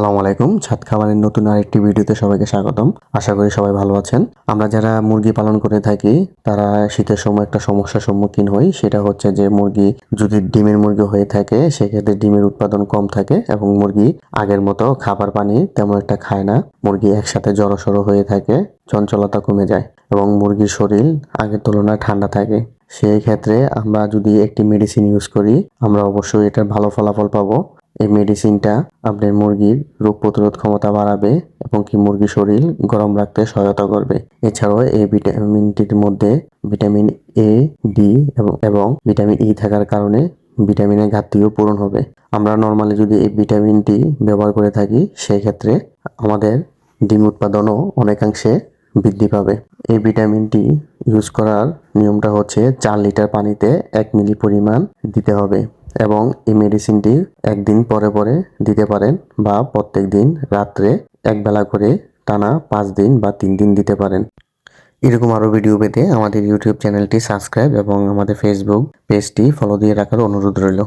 আসসালামু আলাইকুম। ছাদ খাবারের নতুন আরেকটি ভিডিওতে সবাইকে স্বাগতম। আশা করি সবাই ভালো আছেন। আমরা যারা মুরগি পালন করে থাকি, তারা শীতের সময় একটা সমস্যার সম্মুখীন হই। সেটা হচ্ছে যে মুরগি যদি ডিমের মুরগি হয়ে থাকে, সেক্ষেত্রে ডিমের উৎপাদন কম থাকে এবং মুরগি আগের মতো খাবার পানি তেমন একটা খায় না। মুরগি একসাথে জড়সড়ো হয়ে থাকে, চঞ্চলতা কমে যায় এবং মুরগির শরীর আগের তুলনায় ঠান্ডা থাকে। সেই ক্ষেত্রে আমরা যদি একটি মেডিসিন ইউজ করি, আমরা অবশ্যই এটার ভালো ফলাফল পাবো। এই মেডিসিনটা আপনার মুরগির রোগ প্রতিরোধ ক্ষমতা বাড়াবে এবং কি মুরগির শরীর গরম রাখতে সহায়তা করবে। এছাড়াও এই ভিটামিনটির মধ্যে ভিটামিন এ ডি এবং ভিটামিন ই থাকার কারণে ভিটামিনের ঘাটতিও পূরণ হবে। আমরা নর্মালি যদি এই ভিটামিনটি ব্যবহার করে থাকি সেই ক্ষেত্রে আমাদের ডিম উৎপাদনও অনেকাংশে বৃদ্ধি পাবে। এই ভিটামিনটি ইউজ করার নিয়মটা হচ্ছে চার লিটার পানিতে এক মিলি পরিমাণ দিতে হবে। এবং এই মেডিসিনটি একদিন পরে পরে দিতে পারেন বা প্রত্যেক দিন রাত্রে একবেলা করে টানা পাঁচ দিন বা তিন দিন দিতে পারেন। এরকম আরও ভিডিও পেতে আমাদের ইউটিউব চ্যানেলটি সাবস্ক্রাইব এবং আমাদের ফেসবুক পেজটি ফলো দিয়ে রাখার অনুরোধ রইল।